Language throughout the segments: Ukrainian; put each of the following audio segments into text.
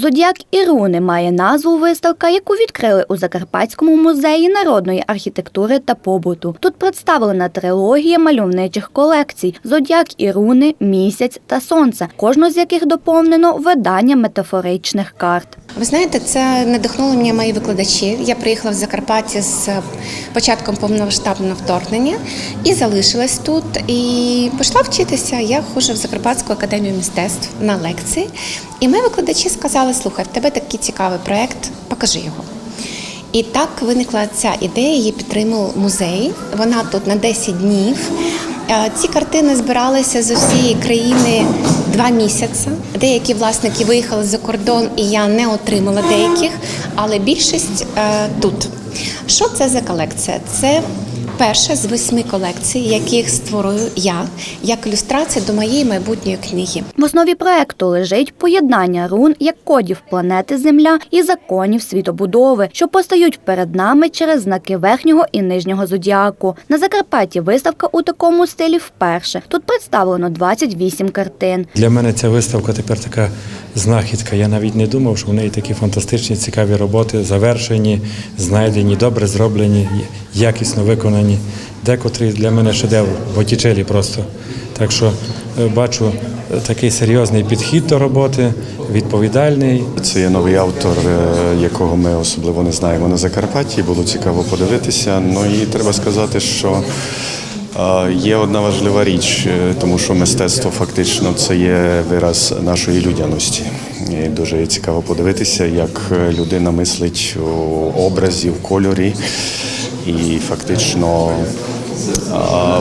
Зодіак і руни має назву виставка, яку відкрили у Закарпатському музеї народної архітектури та побуту. Тут представлена трилогія мальовничих колекцій: Зодіак і руни, місяць та сонце, кожну з яких доповнено видання метафоричних карт. Ви знаєте, це надихнуло мене мої викладачі. Я приїхала в Закарпаття з початком повномасштабного вторгнення і залишилась тут. І пішла вчитися. Я ходжу в Закарпатську академію мистецтв на лекції. І мої викладачі сказали: слухай, в тебе такий цікавий проект, покажи його. І так виникла ця ідея, її підтримав музей. Вона тут на 10 днів. Е, Ці картини збиралися з усієї країни два місяці. Деякі власники виїхали за кордон, і я не отримала деяких, але більшість е, тут. Що це за колекція? Це перша з восьми колекцій, яких створюю я як ілюстрація до моєї майбутньої книги. В основі проекту лежить поєднання рун як кодів планети Земля і законів світобудови, що постають перед нами через знаки верхнього і нижнього зодіаку. На Закарпатті виставка у такому стилі вперше. Тут представлено 28 картин. Для мене ця виставка тепер така знахідка. Я навіть не думав, що в неї такі фантастичні, цікаві роботи, завершені, знайдені, добре зроблені, якісно виконані. Декотрі для мене шедевр, Боттічелі просто. Так що е, бачу е, такий серйозний підхід до роботи, відповідальний. Це є новий автор, е, якого ми особливо не знаємо на Закарпатті. Було цікаво подивитися. Ну і треба сказати, що є одна важлива річ, тому що мистецтво фактично це є вираз нашої людяності. І дуже цікаво подивитися, як людина мислить у образі, в кольорі і фактично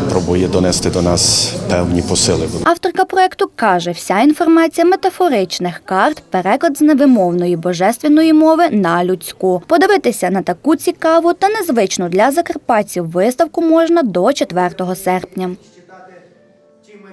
пробує донести до нас певні посили. Авторка проекту каже, вся інформація метафоричних карт переклад з невимовної божественної мови на людську. Подивитися на таку цікаву та незвичну для закарпатців виставку можна до 4 серпня.